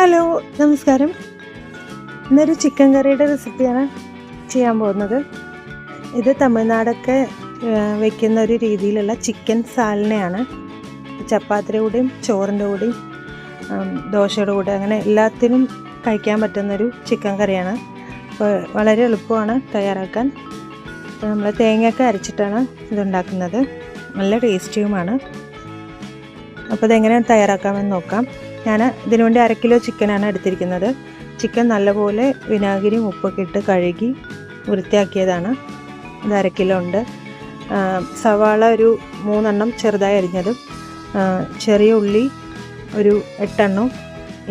Hello നമസ്കാരം. ഇന്നൊരു chicken കറിയുടെ റെസിപ്പിയാണ് ചെയ്യാൻ പോകുന്നത്. ഇത് തമിഴ്നാടൊക്കെ വെക്കുന്ന ഒരു രീതിയിലുള്ള ചിക്കൻ സാലിനെയാണ്. ചപ്പാത്തിയുടെ കൂടെയും ചോറിന്റെ കൂടെയും ദോശയുടെ കൂടെ അങ്ങനെ എല്ലാത്തിനും കഴിക്കാൻ പറ്റുന്നൊരു ചിക്കൻ കറിയാണ് അപ്പോൾ വളരെ എളുപ്പമാണ് തയ്യാറാക്കാൻ. അപ്പോൾ നമ്മൾ തേങ്ങയൊക്കെ അരച്ചിട്ടാണ് ഇതുണ്ടാക്കുന്നത്. നല്ല ടേസ്റ്റിയുമാണ് അപ്പോൾ ഇതെങ്ങനെ തയ്യാറാക്കാമെന്ന് നോക്കാം. ഞാൻ ഇതിനു വേണ്ടി അര കിലോ ചിക്കനാണ് എടുത്തിരിക്കുന്നത്. ചിക്കൻ നല്ലപോലെ വിനാഗിരിയും ഉപ്പൊക്കെ ഇട്ട് കഴുകി വൃത്തിയാക്കിയതാണ്. ഇത് അര കിലോ ഉണ്ട്. സവാള ഒരു മൂന്നെണ്ണം ചെറുതായി അരിഞ്ഞതും ചെറിയ ഉള്ളി ഒരു എട്ടെണ്ണം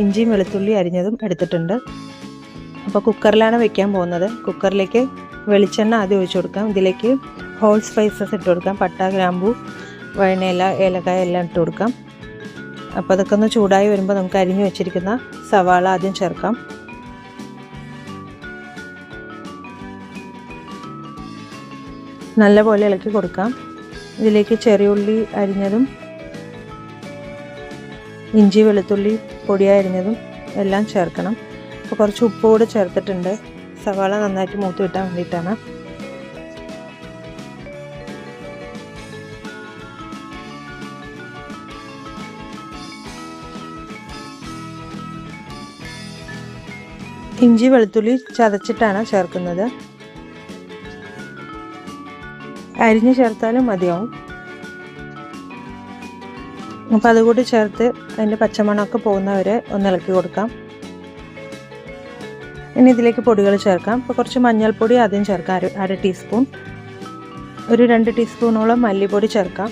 ഇഞ്ചിയും വെളുത്തുള്ളി അരിഞ്ഞതും എടുത്തിട്ടുണ്ട്. അപ്പോൾ കുക്കറിലാണ് വെക്കാൻ പോകുന്നത്. കുക്കറിലേക്ക് വെളിച്ചെണ്ണ ആദ്യം ഒഴിച്ചു കൊടുക്കാം. ഇതിലേക്ക് ഹോൾ സ്പൈസസ് ഇട്ട് കൊടുക്കാം. പട്ട ഗ്രാമ്പൂ വഴനയില ഏലക്കായ എല്ലാം ഇട്ട് കൊടുക്കാം. അപ്പോൾ അതൊക്കെ ഒന്ന് ചൂടായി വരുമ്പോൾ നമുക്ക് അരിഞ്ഞു വെച്ചിരിക്കുന്ന സവാള ആദ്യം ചേർക്കാം. നല്ലപോലെ ഇളക്കി കൊടുക്കാം. ഇതിലേക്ക് ചെറിയുള്ളി അരിഞ്ഞതും ഇഞ്ചി വെളുത്തുള്ളി പൊടിയായി അരിഞ്ഞതും എല്ലാം ചേർക്കണം. അപ്പോൾ കുറച്ച് ഉപ്പ് കൂടെ ചേർത്തിട്ടുണ്ട്. സവാള നന്നായിട്ട് മൂത്ത് കിട്ടാൻ വേണ്ടിയിട്ടാണ്. ഇഞ്ചി വെളുത്തുള്ളി ചതച്ചിട്ടാണ് ചേർക്കുന്നത്. അരിഞ്ഞ് ചേർത്താലും മതിയാവും. അപ്പോൾ അതുകൂടി ചേർത്ത് അതിന്റെ പച്ചമണമൊക്കെ പോകുന്നവരെ ഒന്ന് ഇളക്കി കൊടുക്കാം. ഇനി ഇതിലേക്ക് പൊടികൾ ചേർക്കാം. അപ്പോൾ കുറച്ച് മഞ്ഞൾപ്പൊടി ആദ്യം ചേർക്കാം. അര ടീസ്പൂൺ. ഒരു രണ്ട് ടീസ്പൂണോളം മല്ലിപ്പൊടി ചേർക്കാം.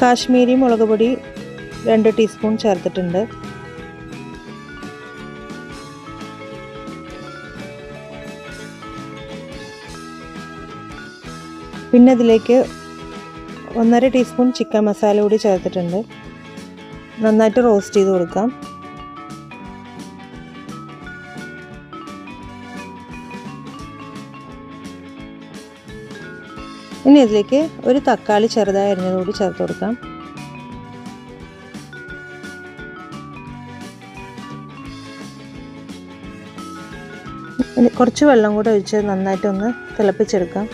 കാശ്മീരി മുളക് പൊടി രണ്ട് ടീസ്പൂൺ ചേർത്തിട്ടുണ്ട്. പിന്നെ ഇതിലേക്ക് ഒന്നര ടീസ്പൂൺ ചിക്കൻ മസാല കൂടി ചേർത്തിട്ടുണ്ട്. നന്നായിട്ട് റോസ്റ്റ് ചെയ്ത് കൊടുക്കാം. ഇനി ഇതിലേക്ക് ഒരു തക്കാളി ചെറുതായി അരിഞ്ഞതുകൂടി ചേർത്ത് കൊടുക്കാം. കുറച്ച് വെള്ളം കൂടെ ഒഴിച്ച് നന്നായിട്ടൊന്ന് തിളപ്പിച്ചെടുക്കാം.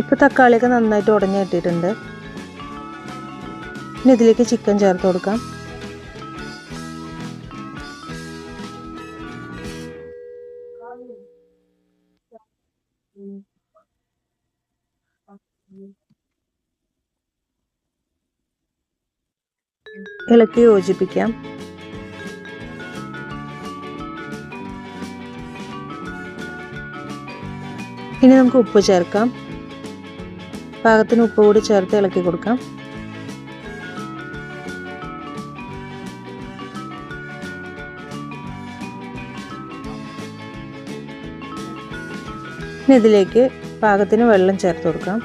ഇപ്പോൾ തക്കാളിയൊക്കെ നന്നായിട്ട് ഉടഞ്ഞു കിട്ടിയിട്ടുണ്ട്. ഇനി ഇതിലേക്ക് ചിക്കൻ ചേർത്ത് കൊടുക്കാം. ഇളക്കി യോജിപ്പിക്കാം. ഇനി നമുക്ക് ഉപ്പ് ചേർക്കാം. പാകത്തിന് ഉപ്പ് കൂടി ചേർത്ത് ഇളക്കി കൊടുക്കാം. ഇനി ഇതിലേക്ക് പാകത്തിന് വെള്ളം ചേർത്ത് കൊടുക്കാം.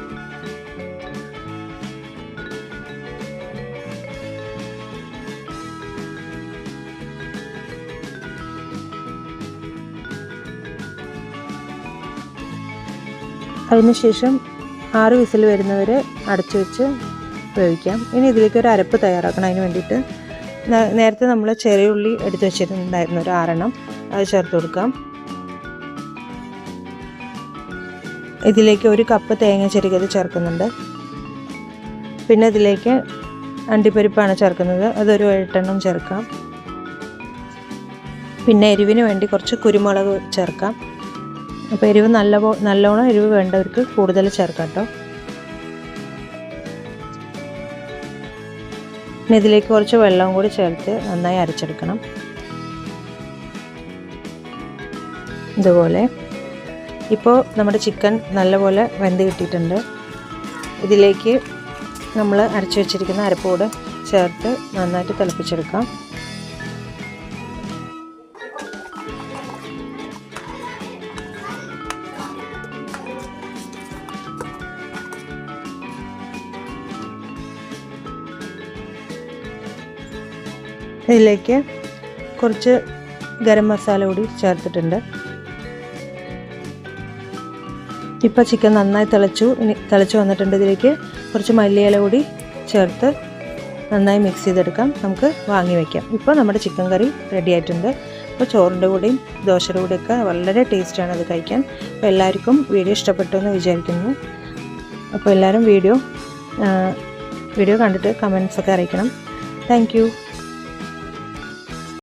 അതിനുശേഷം ആറ് വിസിൽ വരുന്നവരെ അടച്ചു വെച്ച് വേവിക്കാം. ഇനി ഇതിലേക്ക് ഒരു അരപ്പ് തയ്യാറാക്കണം. അതിന് വേണ്ടിയിട്ട് നേരത്തെ നമ്മൾ ചെറിയ ഉള്ളി എടുത്ത് വെച്ചിട്ടുണ്ടായിരുന്നു ഒരു ആറെണ്ണം. അത് ചേർത്ത് കൊടുക്കാം. ഇതിലേക്ക് ഒരു കപ്പ് തേങ്ങ ചെറുകിയത് ചേർക്കുന്നുണ്ട്. പിന്നെ ഇതിലേക്ക് അണ്ടിപ്പരിപ്പാണ് ചേർക്കുന്നത്. അതൊരു എട്ടെണ്ണം ചേർക്കാം. പിന്നെ എരിവിന് വേണ്ടി കുറച്ച് കുരുമുളക് ചേർക്കാം. അപ്പോൾ എരിവ് നല്ല നല്ലോണം എരിവ് വേണ്ടവർക്ക് കൂടുതൽ ചേർക്കാം കേട്ടോ. പിന്നെ ഇതിലേക്ക് കുറച്ച് വെള്ളം കൂടി ചേർത്ത് നന്നായി അരച്ചെടുക്കണം. ഇതുപോലെ ഇപ്പോൾ നമ്മുടെ ചിക്കൻ നല്ലപോലെ വെന്ത് കിട്ടിയിട്ടുണ്ട്. ഇതിലേക്ക് നമ്മൾ അരച്ചു വെച്ചിരിക്കുന്ന അരപ്പോട് ചേർത്ത് നന്നായിട്ട് തിളപ്പിച്ചെടുക്കാം. ഇതിലേക്ക് കുറച്ച് ഗരം മസാല കൂടി ചേർത്തിട്ടുണ്ട്. ഇപ്പോൾ ചിക്കൻ നന്നായി തിളച്ചു. ഇനി തിളച്ച് വന്നിട്ടുണ്ട് ഇതിലേക്ക് കുറച്ച് മല്ലിയില കൂടി ചേർത്ത് നന്നായി മിക്സ് ചെയ്തെടുക്കാം. നമുക്ക് വാങ്ങി വയ്ക്കാം ഇപ്പോൾ നമ്മുടെ ചിക്കൻ കറി റെഡി ആയിട്ടുണ്ട്. അപ്പോൾ ചോറിന്റെ കൂടെയും ദോശയുടെ കൂടെയൊക്കെ വളരെ ടേസ്റ്റാണ് അത് കഴിക്കാൻ. അപ്പോൾ എല്ലാവർക്കും വീഡിയോ ഇഷ്ടപ്പെട്ടു എന്ന് വിചാരിക്കുന്നു. അപ്പോൾ എല്ലാവരും വീഡിയോ വീഡിയോ കണ്ടിട്ട് കമൻസൊക്കെ അറിയിക്കണം. താങ്ക്